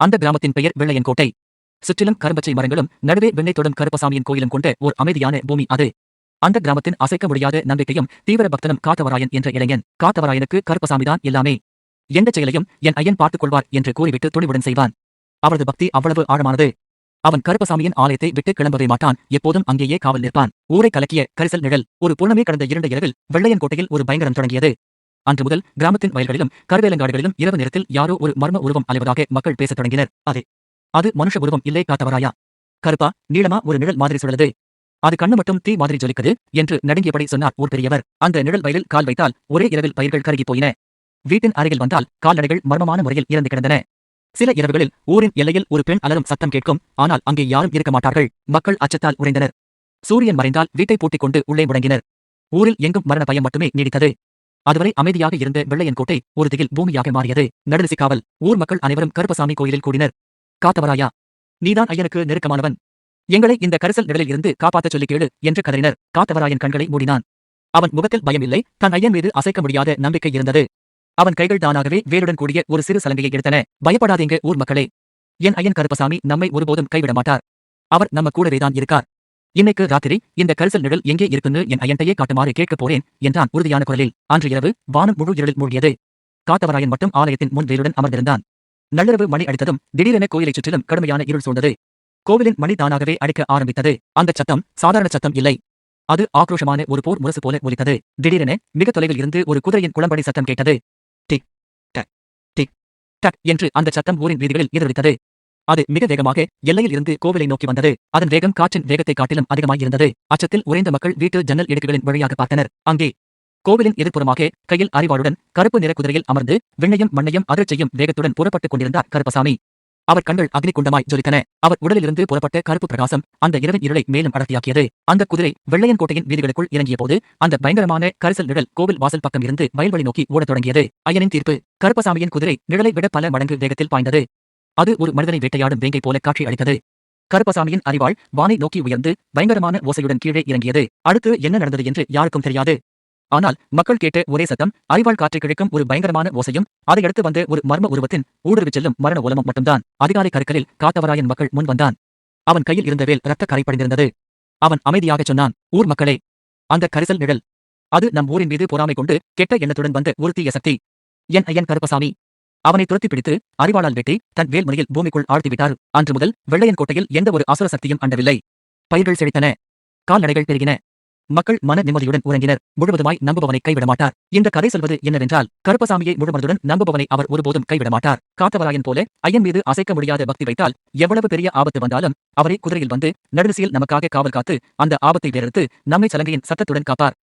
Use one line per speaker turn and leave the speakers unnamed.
அந்த கிராமத்தின் பெயர் வெள்ளையன்கோட்டை. சுற்றிலும் கரும்பச்சை மரங்களும் நடுவே வெண்ணை கருப்பசாமியின் கோயிலும் கொண்ட ஓர் அமைதியான பூமி அது. அந்த கிராமத்தின் அசைக்க முடியாத நம்பிக்கையும் தீவிர பக்தனும் காத்தவராயன் என்ற இளைஞன். காத்தவராயனுக்கு கருப்பசாமிதான் எல்லாமே. எந்த செயலையும் என் ஐயன் பார்த்துக் கொள்வார் என்று கூறிவிட்டு துணிவுடன் செய்வான். அவரது பக்தி அவ்வளவு ஆழமானது. அவன் கருப்பசாமியின் ஆலயத்தை விட்டு கிளம்பவே மாட்டான். எப்போதும் அங்கேயே காவல் நிற்பான். ஊரை கலக்கிய கரிசல் நிழல் ஒரு புலமே கடந்த இரண்டு இரவில் வெள்ளையன் கோட்டையில் ஒரு பயங்கரம் தொடங்கியது. அன்று முதல் கிராமத்தின் வயல்களிலும் கருவேலங்காடுகளிலும் இரவு நேரத்தில் யாரோ ஒரு மர்ம உருவம் அலைவதாக மக்கள் பேசத் தொடங்கினர். அது அது மனுஷ உருவம் இல்லை காத்தவராயா? கருப்பா நீளமா ஒரு நிழல் மாதிரி சுழலுது. அது கண்ணு மட்டும் தீ மாதிரி ஜொலிக்குது என்று நடுங்கியபடி சொன்னார் ஊர் பெரியவர். அந்த நிழல் வயலில் கால் வைத்தால் ஒரே இரவில் பயிர்கள் கருகி போயின. வீட்டின் அருகில் வந்தால் கால்நடைகள் மர்மமான முறையில் இறந்து கிடந்தன. சில இரவுகளில் ஊரின் எல்லையில் ஒரு பெண் அலரும் சத்தம் கேட்கும். ஆனால் அங்கே யாரும் இருக்க மாட்டார்கள். மக்கள் அச்சத்தால் உறைந்தனர். சூரியன் மறைந்தால் வீட்டை பூட்டிக் கொண்டு உள்ளே முடங்கினர். ஊரில் எங்கும் மரண பயம் மட்டுமே நீடித்தது. அதுவரை அமைதியாக இருந்த வெள்ளையன் கோட்டை ஒரு திகில் பூமியாக மாறியது. நடுநிசி காவல் ஊர் மக்கள் அனைவரும் கருப்பசாமி கோயிலில் கூடினர். காத்தவராயா. நீதான் ஐயனுக்கு நெருக்கமானவன். எங்களை இந்த கரிசல் நிழலில் இருந்து காப்பாற்றச் சொல்லி கேளு என்று கதறினர். காத்தவராயன் கண்களை மூடினான். அவன் முகத்தில் பயம் இல்லை தன் ஐயன் மீது அசைக்க முடியாத நம்பிக்கை இருந்தது. அவன் கைகள் தானாகவே வேருடன் கூடிய ஒரு சிறு சலங்கையை எடுத்தன. பயப்படாதீங்க ஊர் மக்களே. என் ஐயன் கருப்பசாமி நம்மை ஒருபோதும் கைவிட மாட்டார். அவர் நம்ம கூடவேதான் இருக்கார். இன்னைக்கு ராத்திரி இந்த கரிசல் நிழல் எங்கே இருக்குன்னு என் ஐயன்டையே காட்டுமாறு கேட்கப் போறேன் என்றான் உறுதியான குரலில். அன்று இரவு வானம் முழு இருளில் மூழ்கியது. காத்தவராயன் மட்டும் ஆலயத்தின் முன் வேருடன் அமர்ந்திருந்தான். நள்ளிரவு மணி அடித்ததும் திடீரென கோயிலைச் சுற்றிலும் கடுமையான இருள் சூழ்ந்தது. கோவிலின் மணி தானாகவே அடிக்க ஆரம்பித்தது. அந்த சத்தம் சாதாரண சத்தம் இல்லை. அது ஆக்ரோஷமான ஒரு போர் முரசு போல ஒலித்தது. திடீரென மிக தொலைவில் இருந்து ஒரு குதிரையின் குளம்படி சத்தம் கேட்டது. டிக் டக் டிக் டக் என்று அந்த சத்தம் ஊரின் வீதிகளில் எதிரொலித்தது. அது மிக வேகமாக எல்லையில் இருந்து கோவிலை நோக்கி வந்தது. அதன் வேகம் காற்றின் வேகத்தை காட்டிலும் அதிகமாயிருந்தது. அச்சத்தில் உறைந்த மக்கள் வீட்டு ஜன்னல் இடுக்குகளின் வழியாக பார்த்தனர். அங்கே கோவிலின் எதிர்ப்புறமாக கையில் அறிவாளுடன் கருப்பு நிற குதிரையில் அமர்ந்து விண்ணையும் மண்ணையும் அதிர்ச்சியும் வேகத்துடன் புறப்பட்டுக் கொண்டிருந்தார் கருப்பசாமி. அவர் கண்கள் அக்னி குண்டமாய் ஜொலித்தன. அவர் உடலிலிருந்து புறப்பட்ட கருப்பு பிரகாசம் அந்த இரவின் இருளை மேலும் அடர்த்தியாக்கியது. அந்த குதிரை வெள்ளையன் கோட்டையின் வீதிகளுக்குள் இறங்கிய போது அந்த பயங்கரமான கரிசல் நிழல் கோவில் வாசல் பக்கம் இருந்து வயல்வழி நோக்கி ஓடத் தொடங்கியது. ஐயனின் தீர்ப்பு. கருப்பசாமியின் குதிரை நிழலை விட பல மடங்கு வேகத்தில் பாய்ந்தது. அது ஒரு மனிதனை வேட்டையாடும் வேங்கை போல காட்சி அளித்தது. கருப்பசாமியின் அறிவாள் வானை நோக்கி உயர்ந்து பயங்கரமான ஓசையுடன் கீழே இறங்கியது. அடுத்து என்ன நடந்தது என்று யாருக்கும் தெரியாது. ஆனால் மக்கள் கேட்ட ஒரே சத்தம் அறிவாள் காற்றை கிழக்கும் ஒரு பயங்கரமான ஓசையும் அதையடுத்து வந்த ஒரு மர்ம உருவத்தின் ஊடுருவி செல்லும் மரண ஓலமும் மட்டும்தான் அதிகாலை கருக்கலில் காத்தவராயன் மக்கள் முன் வந்தான். அவன் கையில் இருந்த வேல் ரத்த கரை படிந்திருந்தது. அவன் அமைதியாகச் சொன்னான் ஊர் மக்களே அந்த கரிசல் நிழல் அது நம் ஊரின் மீது பொறாமை கொண்டு கெட்ட எண்ணத்துடன் வந்த ஒரு தீய சக்தி. என் ஐயன் கருப்பசாமி அவனை துரத்தி பிடித்து அறிவாளால் வெட்டி தன் வேல்முனையில் பூமிக்குள் ஆழ்த்திவிட்டார். அன்று முதல் வெள்ளையன் கோட்டையில் எந்த ஒரு அசுர சக்தியும் அண்டவில்லை. பயிர்கள் செழித்தன. கால்நடைகள் பெருகின. மக்கள் மன நிம்மதியுடன் உறங்கினர். முழுவதுமாய் நம்புபவனை கைவிட மாட்டார் இந்த கதை சொல்வது என்னவென்றால் கருப்பசாமியை முழுமனதுடன் நம்புபவனை அவர் ஒருபோதும் கைவிட மாட்டார் காத்தவராயன் போல ஐயன் மீது அசைக்க முடியாத பக்தி வைத்தால் எவ்வளவு பெரிய ஆபத்து வந்தாலும் அவரை குதிரையில் வந்து நடுநிசையில் நமக்காக காவல் காத்து அந்த ஆபத்தை வேறெடுத்து நம்மை சலங்கையின் சத்தத்துடன் காப்பார்.